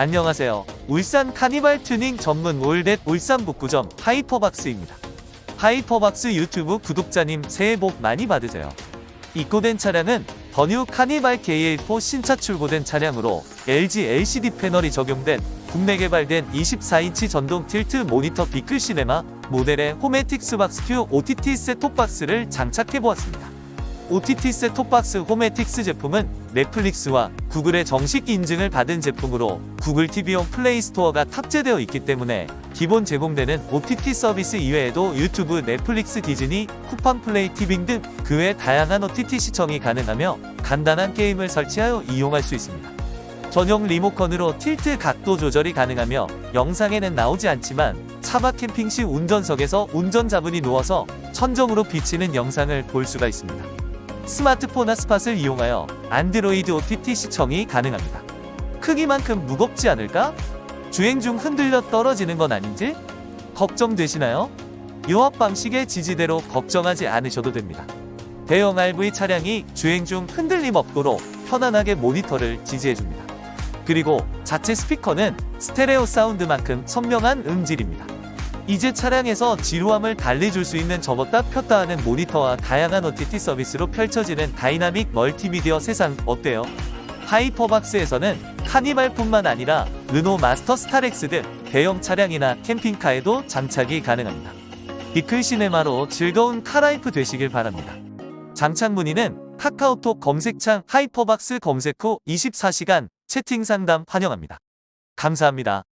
안녕하세요. 울산 카니발 튜닝 전문 올댓 울산 북구점 하이퍼박스입니다. 하이퍼박스 유튜브 구독자님 새해 복 많이 받으세요. 입고된 차량은 더뉴 카니발 KA4 신차 출고된 차량으로 LG LCD 패널이 적용된 국내 개발된 24인치 전동 틸트 모니터 비클 시네마 모델의 호메틱스 박스 큐 OTT 셋톱박스를 장착해 보았습니다. OTT 셋톱박스 호메틱스 제품은 넷플릭스와 구글의 정식 인증을 받은 제품으로 구글 TV용 플레이 스토어가 탑재되어 있기 때문에 기본 제공되는 OTT 서비스 이외에도 유튜브, 넷플릭스, 디즈니, 쿠팡 플레이 티빙 등 그 외 다양한 OTT 시청이 가능하며 간단한 게임을 설치하여 이용할 수 있습니다. 전용 리모컨으로 틸트 각도 조절이 가능하며 영상에는 나오지 않지만 차박 캠핑 시 운전석에서 운전자분이 누워서 천정으로 비치는 영상을 볼 수가 있습니다. 스마트폰 핫스팟을 이용하여 안드로이드 OTT 시청이 가능합니다. 크기만큼 무겁지 않을까? 주행 중 흔들려 떨어지는 건 아닌지? 걱정되시나요? 요압 방식의 지지대로 걱정하지 않으셔도 됩니다. 대형 RV 차량이 주행 중 흔들림 없도록 편안하게 모니터를 지지해줍니다. 그리고 자체 스피커는 스테레오 사운드만큼 선명한 음질입니다. 이제 차량에서 지루함을 달래줄 수 있는 접었다 폈다 하는 모니터와 다양한 OTT 서비스로 펼쳐지는 다이나믹 멀티미디어 세상 어때요? 하이퍼박스에서는 카니발뿐만 아니라 르노 마스터 스타렉스 등 대형 차량이나 캠핑카에도 장착이 가능합니다. 비클 시네마로 즐거운 카라이프 되시길 바랍니다. 장착 문의는 카카오톡 검색창 하이퍼박스 검색 후 24시간 채팅 상담 환영합니다. 감사합니다.